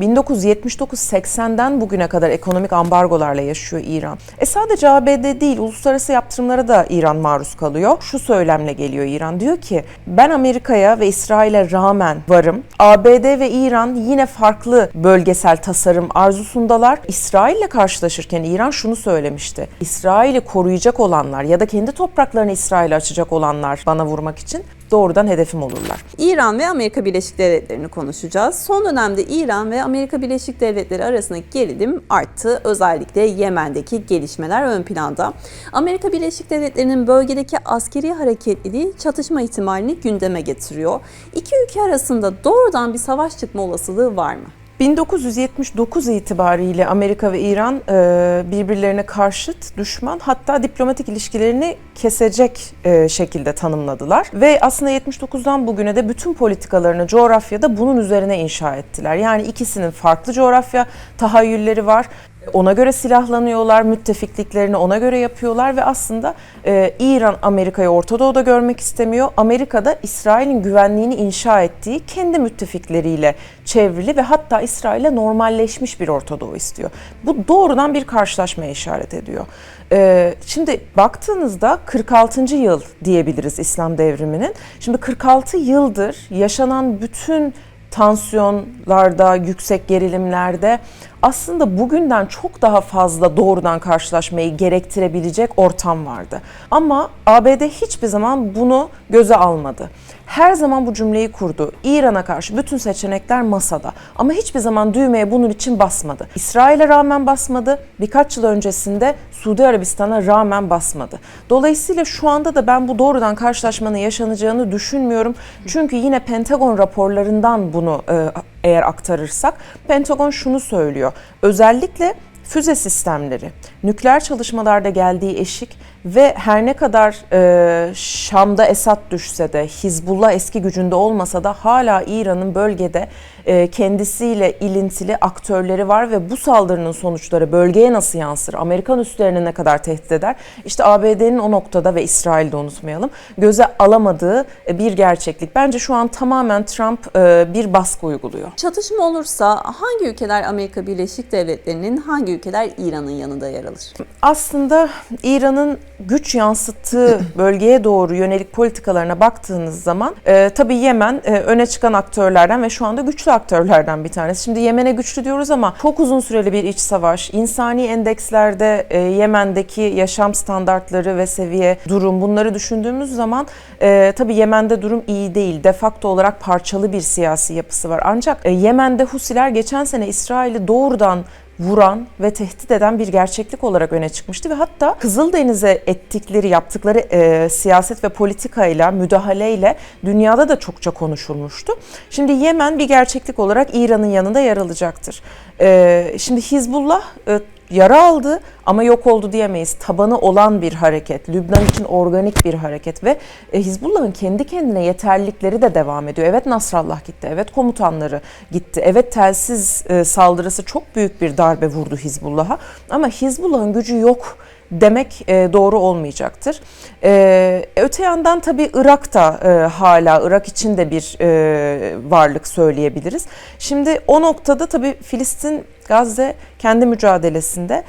1979-80'den bugüne kadar ekonomik ambargolarla yaşıyor İran. E sadece ABD değil, uluslararası yaptırımlara da İran maruz kalıyor. Şu söylemle geliyor İran. Diyor ki ben Amerika'ya ve İsrail'e rağmen varım. ABD ve İran yine farklı bölgesel tasarım arzusundalar. İsrail'le karşılaşırken İran şunu söylemişti. İsrail'i koruyacak olanlar ya da kendi topraklarını İsrail'e açacak olanlar bana vurmak için doğrudan hedefim olurlar. İran ve Amerika Birleşik Devletleri'ni konuşacağız. Son dönemde İran ve Amerika Birleşik Devletleri arasındaki gerilim arttı. Özellikle Yemen'deki gelişmeler ön planda. Amerika Birleşik Devletleri'nin bölgedeki askeri hareketliliği çatışma ihtimalini gündeme getiriyor. İki ülke arasında doğrudan bir savaş çıkma olasılığı var mı? 1979 itibariyle Amerika ve İran e, birbirlerine karşıt, düşman hatta diplomatik ilişkilerini kesecek e, şekilde tanımladılar. Ve aslında 79'dan bugüne de bütün politikalarını coğrafyada bunun üzerine inşa ettiler. Yani ikisinin farklı coğrafya tahayyülleri var. Ona göre silahlanıyorlar, müttefikliklerini ona göre yapıyorlar ve aslında e, İran Amerika'yı Orta Doğu'da görmek istemiyor. Amerika da İsrail'in güvenliğini inşa ettiği kendi müttefikleriyle çevrili ve hatta İsrail'e normalleşmiş bir Orta Doğu istiyor. Bu doğrudan bir karşılaşmaya işaret ediyor. E, şimdi baktığınızda 46. yıl diyebiliriz İslam devriminin. Şimdi 46 yıldır yaşanan bütün tansiyonlarda, yüksek gerilimlerde aslında bugünden çok daha fazla doğrudan karşılaşmayı gerektirebilecek ortam vardı. Ama ABD hiçbir zaman bunu göze almadı. Her zaman bu cümleyi kurdu. İran'a karşı bütün seçenekler masada. Ama hiçbir zaman düğmeye bunun için basmadı. İsrail'e rağmen basmadı. Birkaç yıl öncesinde Suudi Arabistan'a rağmen basmadı. Dolayısıyla şu anda da ben bu doğrudan karşılaşmanın yaşanacağını düşünmüyorum. Çünkü yine Pentagon raporlarından bunu e, eğer aktarırsak Pentagon şunu söylüyor. Özellikle füze sistemleri, nükleer çalışmalarda geldiği eşik ve her ne kadar e, Şam'da Esad düşse de Hizbullah eski gücünde olmasa da hala İran'ın bölgede e, kendisiyle ilintili aktörleri var ve bu saldırının sonuçları bölgeye nasıl yansır, Amerikan üslerine ne kadar tehdit eder? İşte ABD'nin o noktada ve İsrail'de unutmayalım göze alamadığı e, bir gerçeklik. Bence şu an tamamen Trump e, bir baskı uyguluyor. Çatışma olursa hangi ülkeler Amerika Birleşik Devletleri'nin, hangi ülkeler İran'ın yanında yer alır? Aslında İran'ın güç yansıttığı bölgeye doğru yönelik politikalarına baktığınız zaman e, tabii Yemen e, öne çıkan aktörlerden ve şu anda güçlü aktörlerden bir tanesi. Şimdi Yemen'e güçlü diyoruz ama çok uzun süreli bir iç savaş, insani endekslerde e, Yemen'deki yaşam standartları ve seviye, durum bunları düşündüğümüz zaman e, tabii Yemen'de durum iyi değil. De facto olarak parçalı bir siyasi yapısı var. Ancak e, Yemen'de Husiler geçen sene İsrail'i doğrudan vuran ve tehdit eden bir gerçeklik olarak öne çıkmıştı ve hatta Kızıldeniz'e ettikleri, yaptıkları e, siyaset ve politikayla, müdahaleyle dünyada da çokça konuşulmuştu. Şimdi Yemen bir gerçeklik olarak İran'ın yanında yer alacaktır. E, şimdi Hizbullah e, yara aldı ama yok oldu diyemeyiz. Tabanı olan bir hareket, Lübnan için organik bir hareket ve e, Hizbullah'ın kendi kendine yeterlilikleri de devam ediyor. Evet Nasrallah gitti, evet komutanları gitti, evet telsiz e, saldırısı çok büyük bir darbe vurdu Hizbullah'a ama Hizbullah'ın gücü yok demek e, doğru olmayacaktır. Öte yandan tabii Irak da hala Irak için de bir varlık söyleyebiliriz. Şimdi o noktada tabii Filistin Gazze kendi mücadelesinde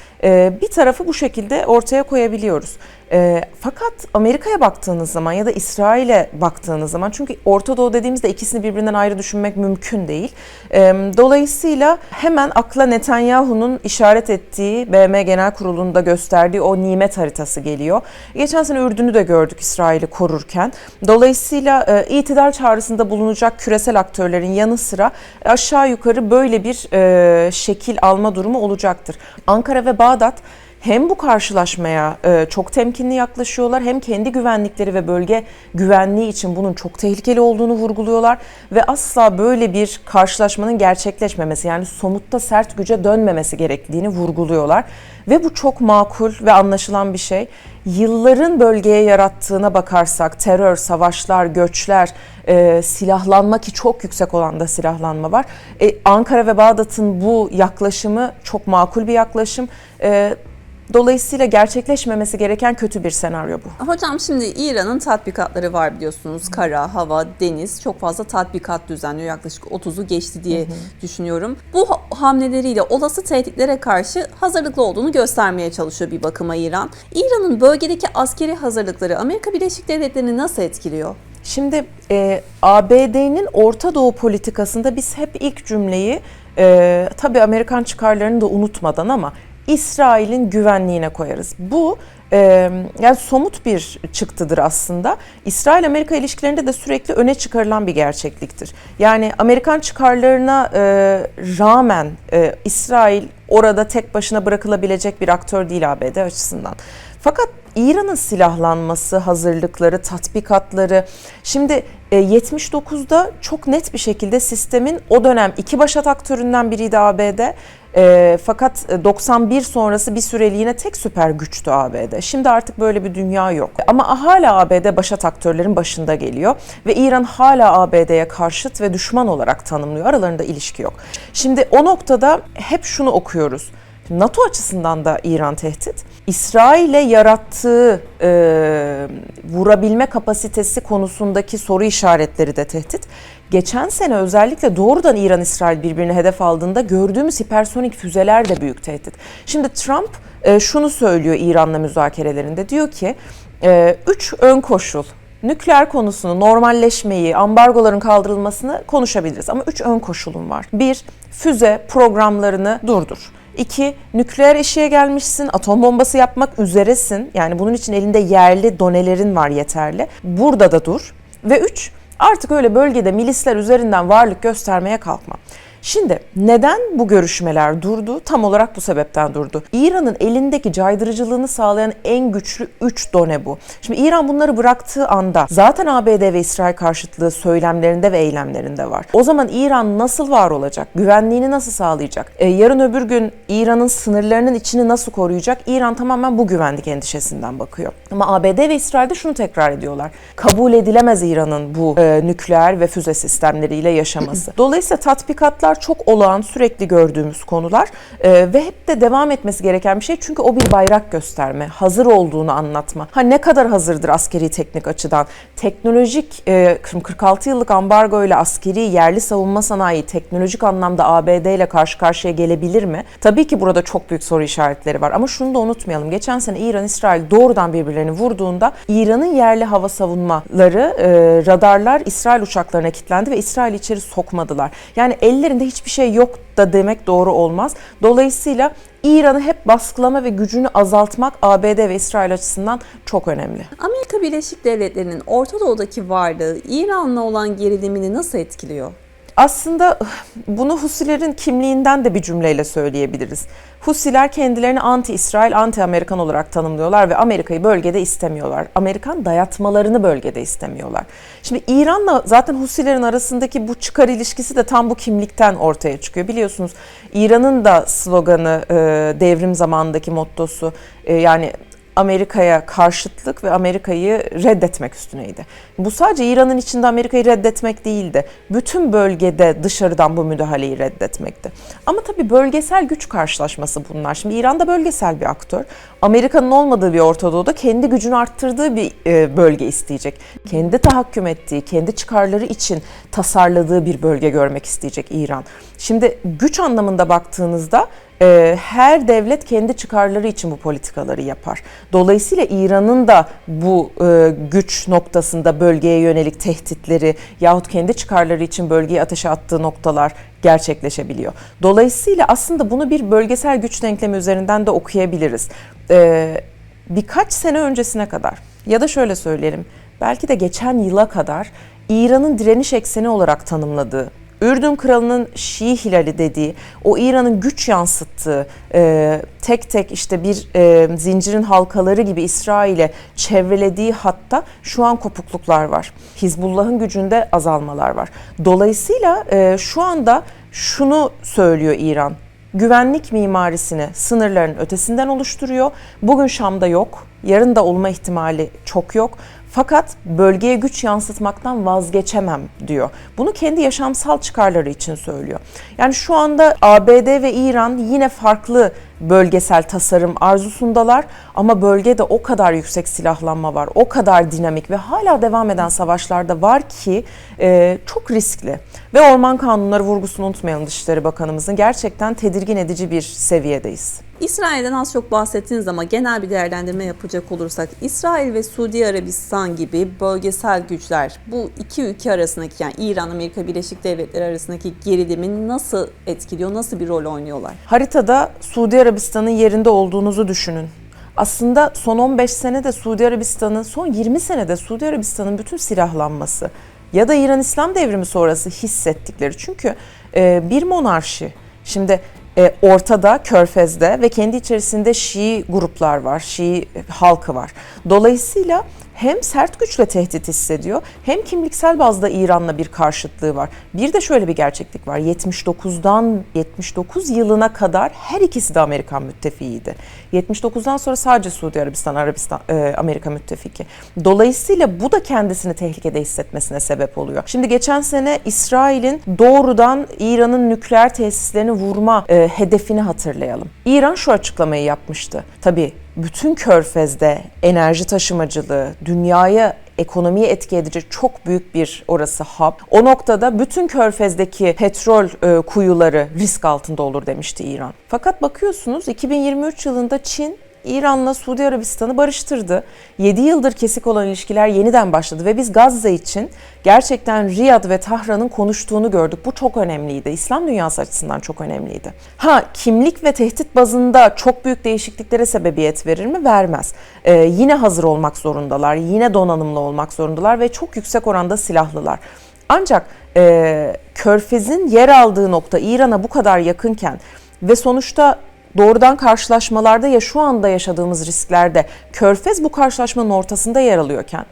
bir tarafı bu şekilde ortaya koyabiliyoruz. E, fakat Amerika'ya baktığınız zaman ya da İsrail'e baktığınız zaman çünkü Orta Doğu dediğimizde ikisini birbirinden ayrı düşünmek mümkün değil. E, dolayısıyla hemen akla Netanyahu'nun işaret ettiği BM Genel Kurulu'nda gösterdiği o nimet haritası geliyor. Geçen sene Ürdün'ü de gördük İsrail'i korurken. Dolayısıyla e, itidal çağrısında bulunacak küresel aktörlerin yanı sıra aşağı yukarı böyle bir e, şekil alma durumu olacaktır. Ankara ve Bağdat hem bu karşılaşmaya e, çok temkinli yaklaşıyorlar hem kendi güvenlikleri ve bölge güvenliği için bunun çok tehlikeli olduğunu vurguluyorlar ve asla böyle bir karşılaşmanın gerçekleşmemesi yani somutta sert güce dönmemesi gerektiğini vurguluyorlar ve bu çok makul ve anlaşılan bir şey. Yılların bölgeye yarattığına bakarsak terör, savaşlar, göçler, e, silahlanma ki çok yüksek oranda silahlanma var. E, Ankara ve Bağdat'ın bu yaklaşımı çok makul bir yaklaşım. E, Dolayısıyla gerçekleşmemesi gereken kötü bir senaryo bu. Hocam şimdi İran'ın tatbikatları var biliyorsunuz. Kara, hava, deniz çok fazla tatbikat düzenliyor. Yaklaşık 30'u geçti diye düşünüyorum. Bu ha- hamleleriyle olası tehditlere karşı hazırlıklı olduğunu göstermeye çalışıyor bir bakıma İran. İran'ın bölgedeki askeri hazırlıkları Amerika Birleşik Devletleri'ni nasıl etkiliyor? Şimdi e, ABD'nin Orta Doğu politikasında biz hep ilk cümleyi e, tabii Amerikan çıkarlarını da unutmadan ama İsrail'in güvenliğine koyarız. Bu e, yani somut bir çıktıdır aslında. İsrail-Amerika ilişkilerinde de sürekli öne çıkarılan bir gerçekliktir. Yani Amerikan çıkarlarına e, rağmen e, İsrail orada tek başına bırakılabilecek bir aktör değil ABD açısından. Fakat İran'ın silahlanması, hazırlıkları, tatbikatları. Şimdi e, 79'da çok net bir şekilde sistemin o dönem iki başat aktöründen biriydi ABD. E, fakat e, 91 sonrası bir süreliğine tek süper güçtü ABD. Şimdi artık böyle bir dünya yok. Ama hala ABD başat aktörlerin başında geliyor ve İran hala ABD'ye karşıt ve düşman olarak tanımlıyor. Aralarında ilişki yok. Şimdi o noktada hep şunu okuyoruz. NATO açısından da İran tehdit. İsrail'e yarattığı e, vurabilme kapasitesi konusundaki soru işaretleri de tehdit. Geçen sene özellikle doğrudan İran-İsrail birbirini hedef aldığında gördüğümüz hipersonik füzeler de büyük tehdit. Şimdi Trump e, şunu söylüyor İran'la müzakerelerinde. Diyor ki e, üç ön koşul nükleer konusunu, normalleşmeyi, ambargoların kaldırılmasını konuşabiliriz. Ama üç ön koşulum var. Bir, füze programlarını durdur. İki, nükleer eşiğe gelmişsin, atom bombası yapmak üzeresin. Yani bunun için elinde yerli donelerin var yeterli. Burada da dur. Ve üç, artık öyle bölgede milisler üzerinden varlık göstermeye kalkma. Şimdi neden bu görüşmeler durdu? Tam olarak bu sebepten durdu. İran'ın elindeki caydırıcılığını sağlayan en güçlü 3 done bu. Şimdi İran bunları bıraktığı anda zaten ABD ve İsrail karşıtlığı söylemlerinde ve eylemlerinde var. O zaman İran nasıl var olacak? Güvenliğini nasıl sağlayacak? E, yarın öbür gün İran'ın sınırlarının içini nasıl koruyacak? İran tamamen bu güvenlik endişesinden bakıyor. Ama ABD ve İsrail de şunu tekrar ediyorlar. Kabul edilemez İran'ın bu e, nükleer ve füze sistemleriyle yaşaması. Dolayısıyla tatbikatlar çok olağan sürekli gördüğümüz konular e, ve hep de devam etmesi gereken bir şey çünkü o bir bayrak gösterme, hazır olduğunu anlatma. Ha ne kadar hazırdır askeri teknik açıdan? Teknolojik e, 46 yıllık ambargo ile askeri yerli savunma sanayi teknolojik anlamda ABD ile karşı karşıya gelebilir mi? Tabii ki burada çok büyük soru işaretleri var ama şunu da unutmayalım. Geçen sene İran İsrail doğrudan birbirlerini vurduğunda İran'ın yerli hava savunmaları e, radarlar İsrail uçaklarına kilitlendi ve İsrail içeri sokmadılar. Yani ellerinde hiçbir şey yok da demek doğru olmaz. Dolayısıyla İran'ı hep baskılama ve gücünü azaltmak ABD ve İsrail açısından çok önemli. Amerika Birleşik Devletleri'nin Orta Doğu'daki varlığı İran'la olan gerilimini nasıl etkiliyor? Aslında bunu Husilerin kimliğinden de bir cümleyle söyleyebiliriz. Husiler kendilerini anti-İsrail, anti-Amerikan olarak tanımlıyorlar ve Amerika'yı bölgede istemiyorlar. Amerikan dayatmalarını bölgede istemiyorlar. Şimdi İran'la zaten Husilerin arasındaki bu çıkar ilişkisi de tam bu kimlikten ortaya çıkıyor. Biliyorsunuz İran'ın da sloganı, devrim zamanındaki mottosu yani Amerika'ya karşıtlık ve Amerika'yı reddetmek üstüneydi. Bu sadece İran'ın içinde Amerika'yı reddetmek değildi. Bütün bölgede dışarıdan bu müdahaleyi reddetmekti. Ama tabii bölgesel güç karşılaşması bunlar. Şimdi İran da bölgesel bir aktör. Amerika'nın olmadığı bir Orta Doğu'da kendi gücünü arttırdığı bir e, bölge isteyecek. Kendi tahakküm ettiği, kendi çıkarları için tasarladığı bir bölge görmek isteyecek İran. Şimdi güç anlamında baktığınızda e, her devlet kendi çıkarları için bu politikaları yapar. Dolayısıyla İran'ın da bu e, güç noktasında bölgeye yönelik tehditleri yahut kendi çıkarları için bölgeye ateşe attığı noktalar gerçekleşebiliyor. Dolayısıyla aslında bunu bir bölgesel güç denklemi üzerinden de okuyabiliriz. E, birkaç sene öncesine kadar ya da şöyle söyleyelim belki de geçen yıla kadar İran'ın direniş ekseni olarak tanımladığı Ürdün kralının Şii hilali dediği, o İran'ın güç yansıttığı, e, tek tek işte bir e, zincirin halkaları gibi İsrail'e çevrelediği hatta şu an kopukluklar var. Hizbullah'ın gücünde azalmalar var. Dolayısıyla e, şu anda şunu söylüyor İran, güvenlik mimarisini sınırların ötesinden oluşturuyor. Bugün Şam'da yok, yarın da olma ihtimali çok yok. Fakat bölgeye güç yansıtmaktan vazgeçemem diyor. Bunu kendi yaşamsal çıkarları için söylüyor. Yani şu anda ABD ve İran yine farklı bölgesel tasarım arzusundalar ama bölgede o kadar yüksek silahlanma var, o kadar dinamik ve hala devam eden savaşlarda var ki e, çok riskli. Ve orman kanunları vurgusunu unutmayalım Dışişleri Bakanımızın gerçekten tedirgin edici bir seviyedeyiz. İsrail'den az çok bahsettiniz ama genel bir değerlendirme yapacak olursak İsrail ve Suudi Arabistan gibi bölgesel güçler bu iki ülke arasındaki yani İran, Amerika Birleşik Devletleri arasındaki gerilimi nasıl etkiliyor, nasıl bir rol oynuyorlar? Haritada Suudi Arabistan'ın yerinde olduğunuzu düşünün. Aslında son 15 senede Suudi Arabistan'ın, son 20 senede Suudi Arabistan'ın bütün silahlanması ya da İran İslam devrimi sonrası hissettikleri. Çünkü e, bir monarşi, şimdi e, ortada, körfezde ve kendi içerisinde Şii gruplar var, Şii halkı var. Dolayısıyla hem sert güçle tehdit hissediyor hem kimliksel bazda İran'la bir karşıtlığı var. Bir de şöyle bir gerçeklik var. 79'dan 79 yılına kadar her ikisi de Amerikan müttefiğiydi. 79'dan sonra sadece Suudi Arabistan, Arabistan e, Amerika müttefiki. Dolayısıyla bu da kendisini tehlikede hissetmesine sebep oluyor. Şimdi geçen sene İsrail'in doğrudan İran'ın nükleer tesislerini vurma e, hedefini hatırlayalım. İran şu açıklamayı yapmıştı. Tabii bütün körfezde enerji taşımacılığı, dünyaya ekonomiye etki edecek çok büyük bir orası hub. O noktada bütün körfezdeki petrol e, kuyuları risk altında olur demişti İran. Fakat bakıyorsunuz 2023 yılında Çin İran'la Suudi Arabistan'ı barıştırdı. 7 yıldır kesik olan ilişkiler yeniden başladı ve biz Gazze için gerçekten Riyad ve Tahran'ın konuştuğunu gördük. Bu çok önemliydi. İslam dünyası açısından çok önemliydi. Ha kimlik ve tehdit bazında çok büyük değişikliklere sebebiyet verir mi? Vermez. Ee, yine hazır olmak zorundalar, yine donanımlı olmak zorundalar ve çok yüksek oranda silahlılar. Ancak e, Körfez'in yer aldığı nokta İran'a bu kadar yakınken ve sonuçta doğrudan karşılaşmalarda ya şu anda yaşadığımız risklerde Körfez bu karşılaşmanın ortasında yer alıyorken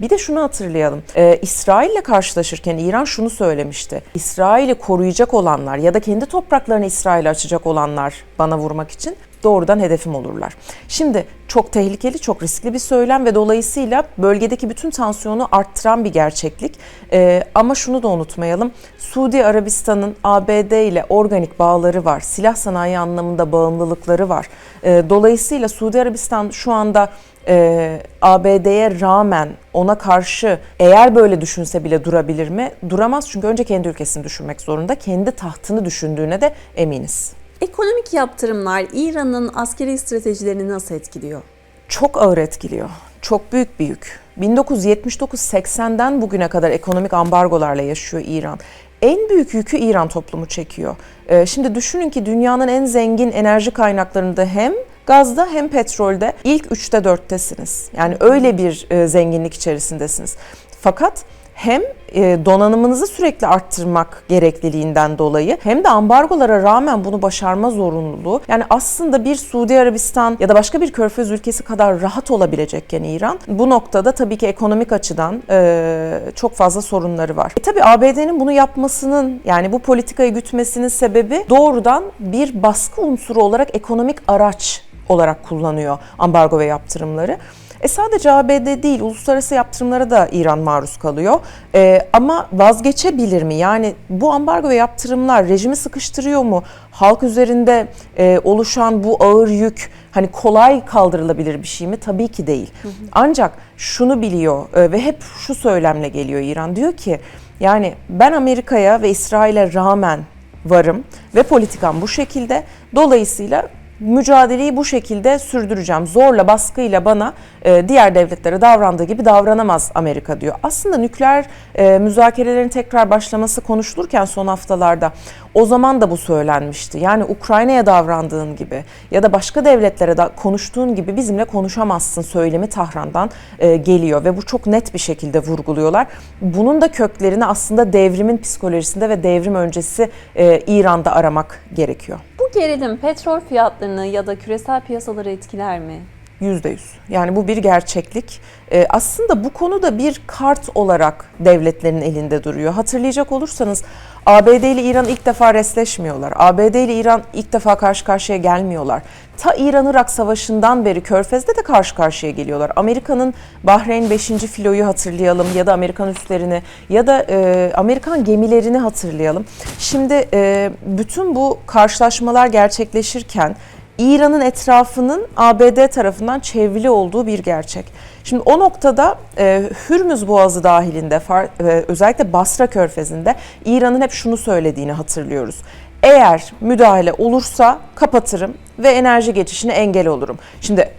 bir de şunu hatırlayalım. Ee, İsrail'le karşılaşırken İran şunu söylemişti. İsrail'i koruyacak olanlar ya da kendi topraklarını İsrail'e açacak olanlar bana vurmak için doğrudan hedefim olurlar. Şimdi çok tehlikeli, çok riskli bir söylem ve dolayısıyla bölgedeki bütün tansiyonu arttıran bir gerçeklik. Ee, ama şunu da unutmayalım. Suudi Arabistan'ın ABD ile organik bağları var. Silah sanayi anlamında bağımlılıkları var. Ee, dolayısıyla Suudi Arabistan şu anda e, ABD'ye rağmen ona karşı eğer böyle düşünse bile durabilir mi? Duramaz çünkü önce kendi ülkesini düşünmek zorunda. Kendi tahtını düşündüğüne de eminiz. Ekonomik yaptırımlar İran'ın askeri stratejilerini nasıl etkiliyor? Çok ağır etkiliyor. Çok büyük bir yük. 1979-80'den bugüne kadar ekonomik ambargolarla yaşıyor İran. En büyük yükü İran toplumu çekiyor. Ee, şimdi düşünün ki dünyanın en zengin enerji kaynaklarında hem gazda hem petrolde ilk 3'te 4'tesiniz. Yani öyle bir e, zenginlik içerisindesiniz. Fakat hem e, donanımınızı sürekli arttırmak gerekliliğinden dolayı hem de ambargolara rağmen bunu başarma zorunluluğu. Yani aslında bir Suudi Arabistan ya da başka bir körfez ülkesi kadar rahat olabilecekken İran bu noktada tabii ki ekonomik açıdan e, çok fazla sorunları var. E tabii ABD'nin bunu yapmasının yani bu politikayı gütmesinin sebebi doğrudan bir baskı unsuru olarak ekonomik araç olarak kullanıyor ambargo ve yaptırımları. E sadece ABD değil, uluslararası yaptırımlara da İran maruz kalıyor. E, ama vazgeçebilir mi? Yani bu ambargo ve yaptırımlar rejimi sıkıştırıyor mu? Halk üzerinde e, oluşan bu ağır yük hani kolay kaldırılabilir bir şey mi? Tabii ki değil. Hı hı. Ancak şunu biliyor e, ve hep şu söylemle geliyor İran. Diyor ki yani ben Amerika'ya ve İsrail'e rağmen varım ve politikam bu şekilde. Dolayısıyla mücadeleyi bu şekilde sürdüreceğim. Zorla, baskıyla bana e, diğer devletlere davrandığı gibi davranamaz Amerika diyor. Aslında nükleer e, müzakerelerin tekrar başlaması konuşulurken son haftalarda o zaman da bu söylenmişti. Yani Ukrayna'ya davrandığın gibi ya da başka devletlere de konuştuğun gibi bizimle konuşamazsın söylemi Tahran'dan e, geliyor ve bu çok net bir şekilde vurguluyorlar. Bunun da köklerini aslında devrimin psikolojisinde ve devrim öncesi e, İran'da aramak gerekiyor. Bu gerilim petrol fiyatlarını ya da küresel piyasaları etkiler mi? Yüzde yüz. Yani bu bir gerçeklik. Ee, aslında bu konuda bir kart olarak devletlerin elinde duruyor. Hatırlayacak olursanız ABD ile İran ilk defa resleşmiyorlar. ABD ile İran ilk defa karşı karşıya gelmiyorlar. Ta İran-Irak savaşından beri Körfez'de de karşı karşıya geliyorlar. Amerika'nın Bahreyn 5. filoyu hatırlayalım ya da Amerikan üslerini ya da e, Amerikan gemilerini hatırlayalım. Şimdi e, bütün bu karşılaşmalar gerçekleşirken İran'ın etrafının ABD tarafından çevrili olduğu bir gerçek. Şimdi o noktada e, Hürmüz Boğazı dahilinde far- e, özellikle Basra Körfezi'nde İran'ın hep şunu söylediğini hatırlıyoruz. Eğer müdahale olursa kapatırım ve enerji geçişine engel olurum. Şimdi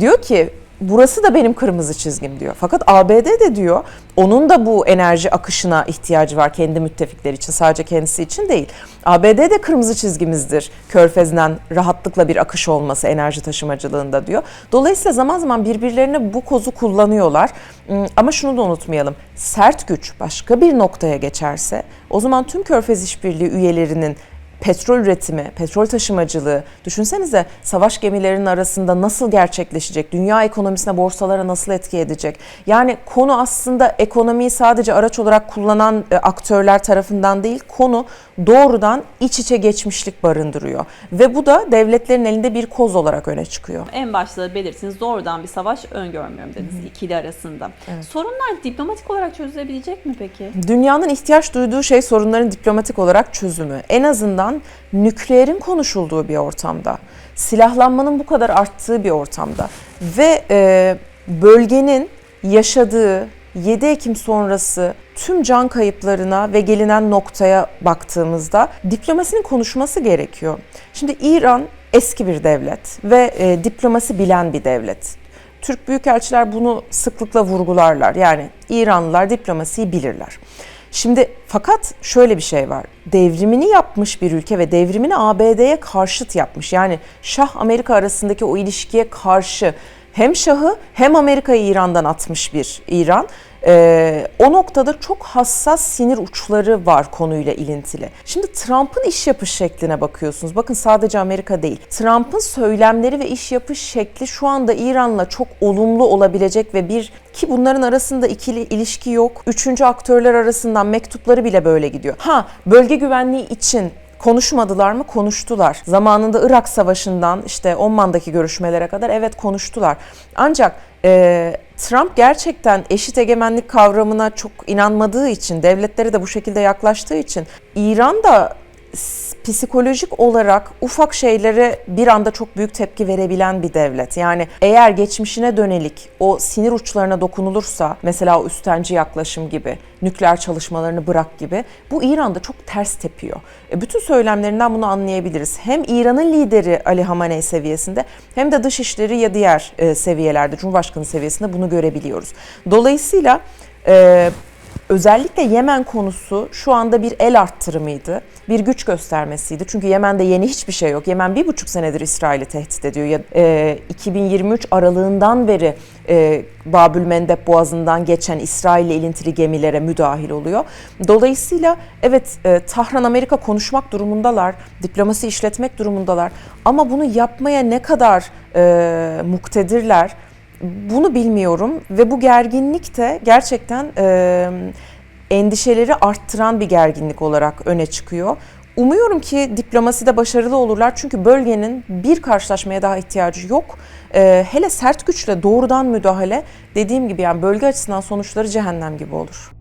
diyor ki burası da benim kırmızı çizgim diyor. Fakat ABD de diyor onun da bu enerji akışına ihtiyacı var kendi müttefikleri için sadece kendisi için değil. ABD de kırmızı çizgimizdir körfezden rahatlıkla bir akış olması enerji taşımacılığında diyor. Dolayısıyla zaman zaman birbirlerine bu kozu kullanıyorlar. Hmm, Ama şunu da unutmayalım. Sert güç başka bir noktaya geçerse o zaman tüm Körfez İşbirliği üyelerinin petrol üretimi, petrol taşımacılığı, düşünsenize savaş gemilerinin arasında nasıl gerçekleşecek, dünya ekonomisine, borsalara nasıl etki edecek? Yani konu aslında ekonomiyi sadece araç olarak kullanan e, aktörler tarafından değil, konu doğrudan iç içe geçmişlik barındırıyor. Ve bu da devletlerin elinde bir koz olarak öne çıkıyor. En başta belirttiniz doğrudan bir savaş öngörmüyorum dediniz ikili arasında. Sorunlar diplomatik olarak çözülebilecek mi peki? Dünyanın ihtiyaç duyduğu şey sorunların diplomatik olarak çözümü. En azından nükleerin konuşulduğu bir ortamda, silahlanmanın bu kadar arttığı bir ortamda ve e, bölgenin yaşadığı 7 Ekim sonrası tüm can kayıplarına ve gelinen noktaya baktığımızda diplomasinin konuşması gerekiyor. Şimdi İran eski bir devlet ve e, diplomasi bilen bir devlet. Türk büyükelçiler bunu sıklıkla vurgularlar. Yani İranlılar diplomasiyi bilirler. Şimdi fakat şöyle bir şey var. Devrimini yapmış bir ülke ve devrimini ABD'ye karşıt yapmış. Yani Şah Amerika arasındaki o ilişkiye karşı hem Şah'ı hem Amerika'yı İran'dan atmış bir İran. Ee, o noktada çok hassas sinir uçları var konuyla ilintili. Şimdi Trump'ın iş yapış şekline bakıyorsunuz. Bakın sadece Amerika değil. Trump'ın söylemleri ve iş yapış şekli şu anda İran'la çok olumlu olabilecek ve bir ki bunların arasında ikili ilişki yok. Üçüncü aktörler arasından mektupları bile böyle gidiyor. Ha bölge güvenliği için Konuşmadılar mı? Konuştular. Zamanında Irak Savaşı'ndan işte Omman'daki görüşmelere kadar evet konuştular. Ancak e, Trump gerçekten eşit egemenlik kavramına çok inanmadığı için, devletlere de bu şekilde yaklaştığı için İran da psikolojik olarak ufak şeylere bir anda çok büyük tepki verebilen bir devlet. Yani eğer geçmişine dönelik o sinir uçlarına dokunulursa mesela o üstenci yaklaşım gibi, nükleer çalışmalarını bırak gibi bu İran'da çok ters tepiyor. E, bütün söylemlerinden bunu anlayabiliriz. Hem İran'ın lideri Ali Hamaney seviyesinde hem de dışişleri ya diğer e, seviyelerde, Cumhurbaşkanı seviyesinde bunu görebiliyoruz. Dolayısıyla e, Özellikle Yemen konusu şu anda bir el arttırımıydı, bir güç göstermesiydi. Çünkü Yemen'de yeni hiçbir şey yok. Yemen bir buçuk senedir İsrail'i tehdit ediyor. Ya, e, 2023 aralığından beri e, Babül Mendeb Boğazı'ndan geçen İsrail ile ilintili gemilere müdahil oluyor. Dolayısıyla evet e, Tahran Amerika konuşmak durumundalar, diplomasi işletmek durumundalar. Ama bunu yapmaya ne kadar e, muktedirler? Bunu bilmiyorum ve bu gerginlik de gerçekten e, endişeleri arttıran bir gerginlik olarak öne çıkıyor. Umuyorum ki diplomaside başarılı olurlar çünkü bölgenin bir karşılaşmaya daha ihtiyacı yok. E, hele sert güçle doğrudan müdahale dediğim gibi yani bölge açısından sonuçları cehennem gibi olur.